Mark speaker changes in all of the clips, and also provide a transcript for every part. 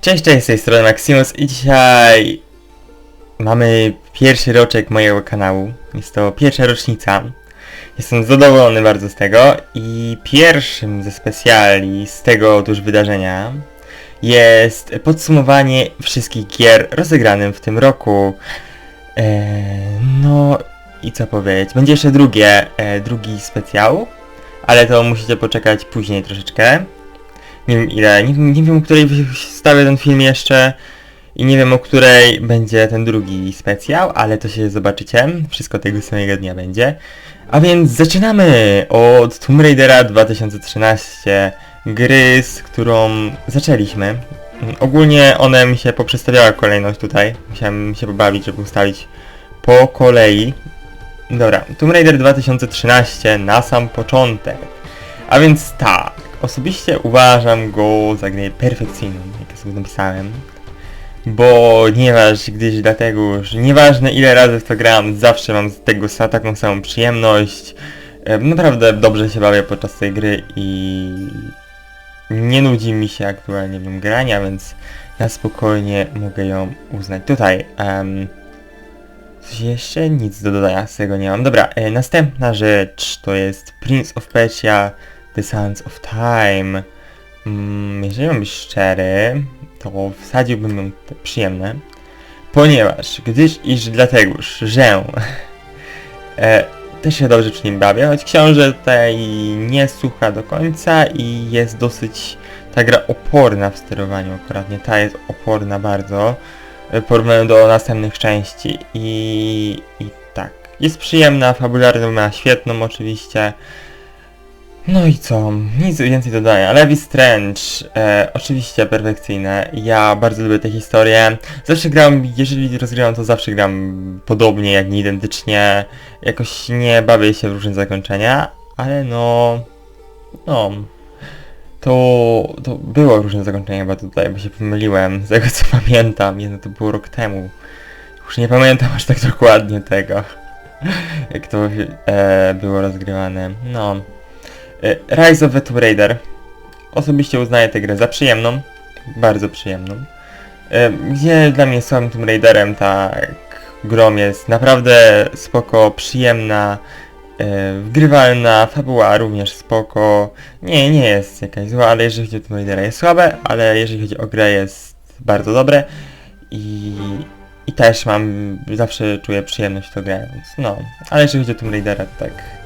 Speaker 1: Cześć, cześć, z tej strony Maximus i dzisiaj mamy pierwszy roczek mojego kanału. Jest to pierwsza rocznica. Jestem zadowolony bardzo z tego i pierwszym ze specjali z tego otóż wydarzenia jest podsumowanie wszystkich gier rozegranych w tym roku. Eee, no i co powiedzieć, będzie jeszcze drugie, e, drugi specjał, ale to musicie poczekać później troszeczkę. Nie wiem ile, nie, nie wiem o której wstawię ten film jeszcze i nie wiem o której będzie ten drugi specjał, ale to się zobaczycie, wszystko tego samego dnia będzie. A więc zaczynamy od Tomb Raidera 2013, gry, z którą zaczęliśmy. Ogólnie one mi się poprzestawiała kolejność tutaj, musiałem się pobawić, żeby ustawić po kolei. Dobra, Tomb Raider 2013 na sam początek. A więc tak, osobiście uważam go za grę perfekcyjną, jak sobie napisałem. Bo nieważ, gdyż dlatego, że nieważne ile razy w to gram, zawsze mam z tego taką samą przyjemność. E, Naprawdę dobrze się bawię podczas tej gry i nie nudzi mi się aktualnie w grania, więc na spokojnie mogę ją uznać. Tutaj, em, coś jeszcze? Nic do dodania z tego nie mam. Dobra, e, następna rzecz to jest Prince of Persia The Sands of Time. Mm, jeżeli mam być szczery, to wsadziłbym ją te przyjemne, ponieważ, gdyż iż dlategoż, że e, też się dobrze przy nim bawię, choć książę tutaj nie słucha do końca i jest dosyć ta gra oporna w sterowaniu akurat, nie ta jest oporna bardzo e, w porównaniu do następnych części i, i tak, jest przyjemna, fabularną ma świetną oczywiście, no i co? Nic więcej dodaję. Levi Strange, e, oczywiście perfekcyjne. Ja bardzo lubię tę historię. Zawsze gram, jeżeli rozgrywam, to zawsze gram podobnie, jak nie identycznie. Jakoś nie bawię się w różne zakończenia, ale no... No... To, to było różne zakończenie chyba tutaj, bo się pomyliłem, z tego co pamiętam. Jedno to było rok temu. Już nie pamiętam aż tak dokładnie tego, jak to e, było rozgrywane. No... E, Rise of the Tomb Raider. Osobiście uznaję tę grę za przyjemną, bardzo przyjemną. E, Gdzie dla mnie słabym Tomb Raiderem tak grom jest naprawdę spoko, przyjemna, e, wgrywalna, fabuła również spoko. Nie, nie jest jakaś zła, ale jeżeli chodzi o Tomb Raidera jest słabe, ale jeżeli chodzi o grę jest bardzo dobre i, i też mam, zawsze czuję przyjemność to grając, no. Ale jeżeli chodzi o Tomb Raidera to tak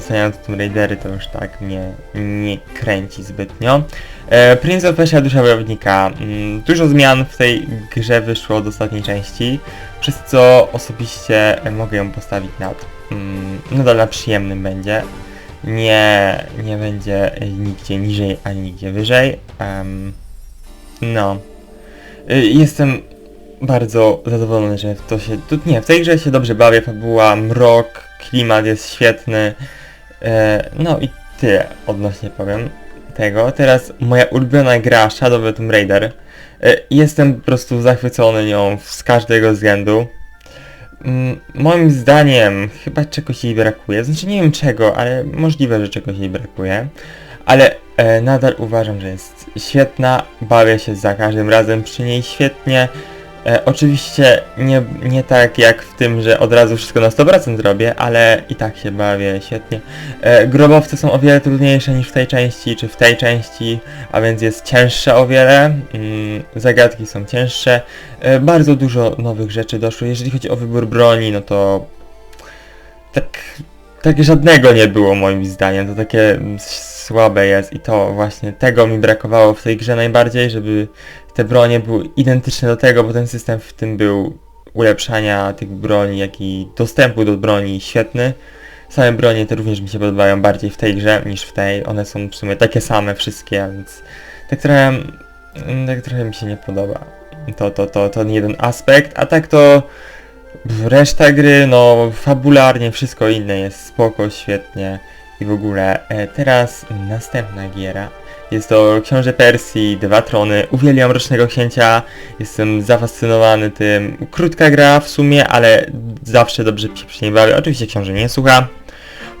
Speaker 1: oceniając Tomb Raidery to już tak mnie nie kręci zbytnio. E, Prince of Persia Dusza Wojownika. Mm, dużo zmian w tej grze wyszło od ostatniej części, przez co osobiście e, mogę ją postawić nad. Mm, nadal na przyjemnym będzie. Nie, nie będzie e, nigdzie niżej, ani nigdzie wyżej. Em, no. Y, Jestem bardzo zadowolony, że to się... Tu, nie, w tej grze się dobrze bawię, fabuła, mrok, klimat jest świetny. E, no i tyle odnośnie powiem tego. Teraz moja ulubiona gra Shadow of Tomb Raider. E, jestem po prostu zachwycony nią z każdego względu. Mm, moim zdaniem chyba czegoś jej brakuje. Znaczy nie wiem czego, ale możliwe, że czegoś jej brakuje. Ale e, nadal uważam, że jest świetna. Bawię się za każdym razem przy niej świetnie. E, oczywiście nie, nie tak jak w tym, że od razu wszystko na 100% robię, ale i tak się bawię świetnie. E, grobowce są o wiele trudniejsze niż w tej części, czy w tej części, a więc jest cięższe o wiele, mm, zagadki są cięższe, e, bardzo dużo nowych rzeczy doszło. Jeżeli chodzi o wybór broni, no to tak, tak żadnego nie było moim zdaniem, to takie mm, słabe jest i to właśnie tego mi brakowało w tej grze najbardziej, żeby te bronie były identyczne do tego, bo ten system w tym był ulepszania tych broni, jak i dostępu do broni świetny. Same bronie te również mi się podobają bardziej w tej grze niż w tej. One są w sumie takie same wszystkie, więc tak trochę, mm, tak trochę mi się nie podoba. To, to, to, to jeden aspekt, a tak to reszta gry, no fabularnie wszystko inne jest spoko, świetnie i w ogóle. E, teraz następna giera. Jest to Książę Persji, Dwa Trony. Uwielbiam Rocznego Księcia. Jestem zafascynowany tym. Krótka gra w sumie, ale zawsze dobrze się przy niej bawię. Oczywiście książę nie słucha.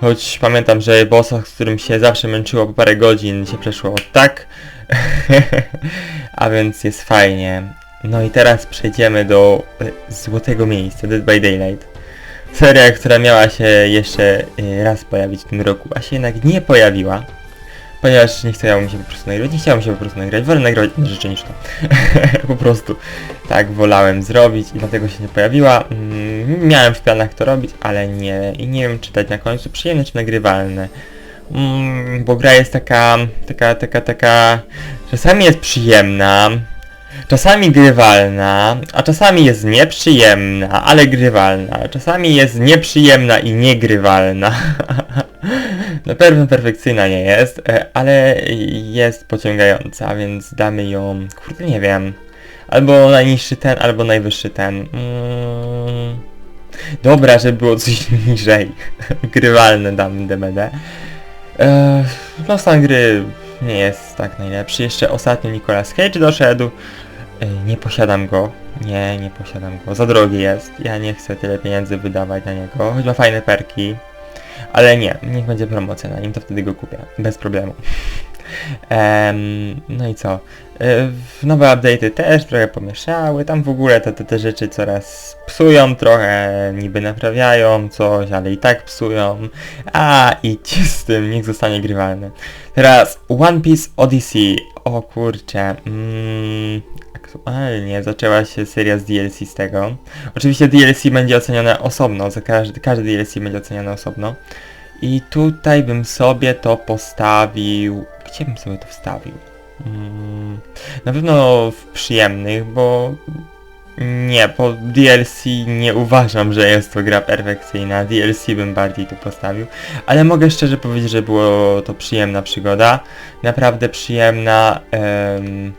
Speaker 1: Choć pamiętam, że bossa, z którym się zawsze męczyło po parę godzin, się przeszło tak. a więc jest fajnie. No i teraz przejdziemy do e, złotego miejsca, Dead by Daylight. Seria, która miała się jeszcze e, raz pojawić w tym roku, a się jednak nie pojawiła. Ponieważ nie chciało się po prostu nagrać, nie chciało mi się po prostu nagrać, wolę nagrać inne rzeczy niż to. po prostu tak wolałem zrobić i dlatego się nie pojawiła. Mm, miałem w planach to robić, ale nie. I nie wiem czy dać na końcu przyjemne czy nagrywalne. Mm, bo gra jest taka, taka, taka, taka... Czasami jest przyjemna, czasami grywalna, a czasami jest nieprzyjemna, ale grywalna. Czasami jest nieprzyjemna i niegrywalna. Na pewno perfekcyjna nie jest, e, ale jest pociągająca, więc damy ją, kurde nie wiem, albo najniższy ten, albo najwyższy ten. Mm. Dobra, żeby było coś niżej. Grywalne damy DBD. Eee, no stan gry nie jest tak najlepszy. Jeszcze ostatnio Nicolas Cage doszedł. Nie posiadam go. Nie, nie posiadam go. Za drogi jest. Ja nie chcę tyle pieniędzy wydawać na niego. Choć ma fajne perki. Ale nie, niech będzie promocja na nim, to wtedy go kupię. Bez problemu. Em, no i co? E, nowe update'y też trochę pomieszały, tam w ogóle te, te, te rzeczy coraz psują, trochę niby naprawiają coś, ale i tak psują. A idźcie z tym, niech zostanie grywalny. Teraz One Piece Odyssey. O kurczę. Mm, aktualnie zaczęła się seria z DLC z tego. Oczywiście DLC będzie ocenione osobno, za każdy, każdy DLC będzie oceniany osobno. I tutaj bym sobie to postawił... Gdzie bym sobie to wstawił? Mm, na pewno w przyjemnych, bo nie, po DLC nie uważam, że jest to gra perfekcyjna. DLC bym bardziej tu postawił. Ale mogę szczerze powiedzieć, że było to przyjemna przygoda. Naprawdę przyjemna. em,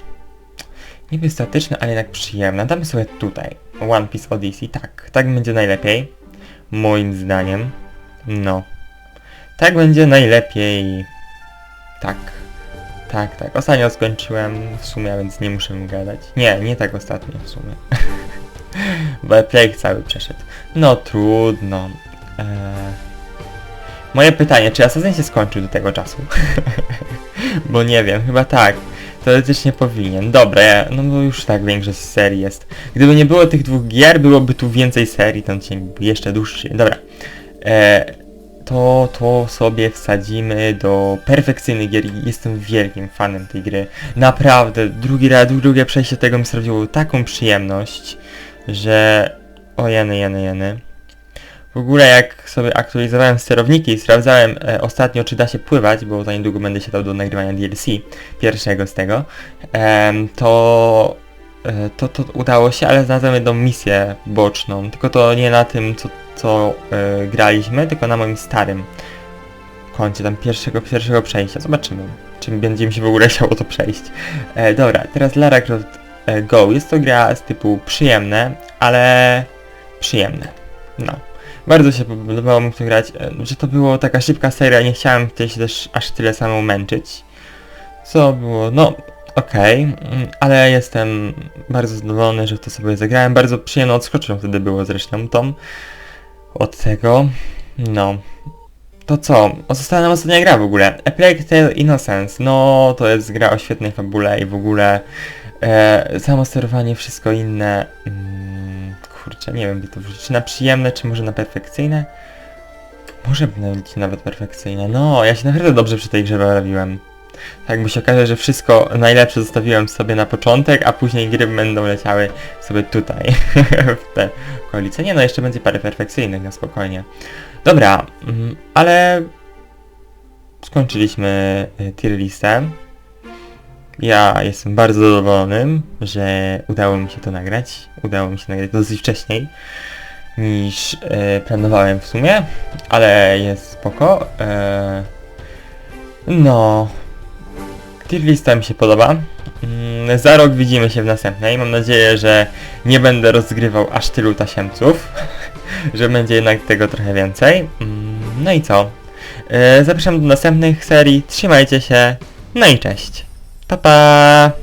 Speaker 1: niby statyczna, ale jednak przyjemna. Damy sobie tutaj. One Piece Odyssey. Tak, tak będzie najlepiej. Moim zdaniem. No. Tak będzie najlepiej. Tak. Tak, tak. Ostatnio skończyłem w sumie, więc nie muszę mu gadać. Nie, nie tak ostatnio w sumie. Bo Plague cały przeszedł. No trudno. Eee... Moje pytanie, czy Assassin się skończył do tego czasu? Bo nie wiem, chyba tak. Teoretycznie powinien. Dobra, no bo już tak większość serii jest. Gdyby nie było tych dwóch gier, byłoby tu więcej serii, ten odcinek jeszcze dłuższy. Dobra. Eee, to, to sobie wsadzimy do perfekcyjnej gier i jestem wielkim fanem tej gry. Naprawdę, drugi raz, drugie przejście tego mi sprawiło taką przyjemność, że... O jeny, jeny, jeny. W ogóle jak sobie aktualizowałem sterowniki i sprawdzałem e, ostatnio czy da się pływać, bo za niedługo będę się dał do nagrywania DLC, pierwszego z tego, em, to, e, to, to udało się, ale znalazłem jedną misję boczną, tylko to nie na tym co, co e, graliśmy, tylko na moim starym koncie, tam pierwszego, pierwszego przejścia. Zobaczymy, czy będzie mi się w ogóle chciało to przejść. E, dobra, teraz Lara Croft e, Go. Jest to gra z typu przyjemne, ale przyjemne. No. Bardzo się podobało mi to grać, e, że to było taka szybka seria, nie chciałem się też aż tyle samo męczyć. Co było, no okej, mm, ale jestem bardzo zadowolony, że to sobie zagrałem. Bardzo przyjemną odskoczą wtedy było zresztą Tom od tego. No. To co? Została nam ostatnia gra w ogóle. A Plague Tale Innocence. No, to jest gra o świetnej fabule i w ogóle e, samo sterowanie, wszystko inne. Mm, kurczę, nie wiem, gdzie to. Czy na przyjemne, czy może na perfekcyjne? Może być nawet perfekcyjne. No, ja się naprawdę dobrze przy tej grze bawiłem. Tak, bo się okaże, że wszystko najlepsze zostawiłem sobie na początek, a później gry będą leciały sobie tutaj, w te okolice. Nie no, jeszcze będzie parę perfekcyjnych, na spokojnie. Dobra, mm, ale skończyliśmy y, tier listę. Ja jestem bardzo zadowolony, że udało mi się to nagrać. Udało mi się nagrać dosyć wcześniej niż e, planowałem w sumie, ale jest spoko. E, no, tier lista mi się podoba. Mm, za rok widzimy się w następnej. Mam nadzieję, że nie będę rozgrywał aż tylu tasiemców, że będzie jednak tego trochę więcej. Mm, no i co? E, zapraszam do następnych serii. Trzymajcie się. No i cześć. Pa pa!